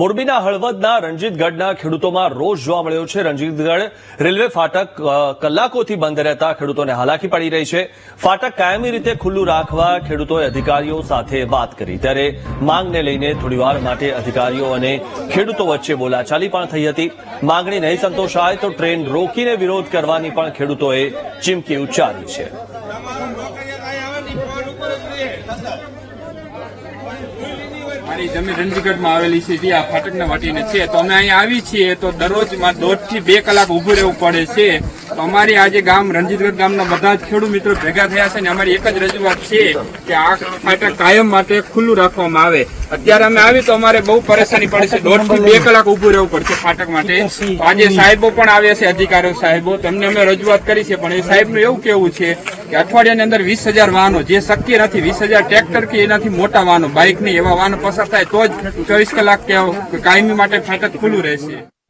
મોરબીના હળવદના રણજીતગઢના ખેડૂતોમાં રોષ જોવા મળ્યો છે. રણજીતગઢ રેલવે ફાટક કલાકોથી બંધ રહેતા ખેડૂતોને હાલાકી પડી રહી છે. ફાટક કાયમી રીતે ખુલ્લું રાખવા ખેડૂતોએ અધિકારીઓ સાથે વાત કરી. ત્યારે માંગને લઈને થોડીવાર માટે અધિકારીઓ અને ખેડૂતો વચ્ચે બોલાચાલી પણ થઈ હતી. માંગણી નહીં સંતોષાય તો ટ્રેન રોકીને વિરોધ કરવાની પણ ખેડૂતોએ ચીમકી ઉચ્ચારી છે. મારી જમીન રણજીગઢમાં આવેલી છે, જે આ ફાટકના વાટીને છે. તો અમે અહીંયા આવી છીએ તો દરરોજ દોઢથી બે કલાક ઉભું રહેવું પડે છે. તો અમારી આજે ગામ રણજીતગઢ ગામના બધા જ ખેડૂત મિત્રો ભેગા થયા છે અને અમારી એક જ રજૂઆત છે કે આ ફાટક કાયમ માટે ખુલ્લું રાખવામાં આવે. અત્યારે અમે આવી તો અમારે બહુ પરેશાની પડે છે. દોઢથી બે કલાક ઉભું રહેવું પડશે ફાટક માટે. આજે સાહેબો પણ આવ્યા છે, અધિકારીઓ સાહેબો. તેમને અમે રજૂઆત કરી છે, પણ એ સાહેબનું એવું કેવું છે કે અઠવાડિયાની અંદર વીસ હજાર વાહનો, જે શક્ય નથી, વીસ હજાર ટ્રેક્ટર કે એનાથી મોટા વાહનો બાઇકની એવા વાહનો પસાર થાય તો જ ચોવીસ કલાક કાયમી માટે ફાટક ખુલ્લું રહેશે.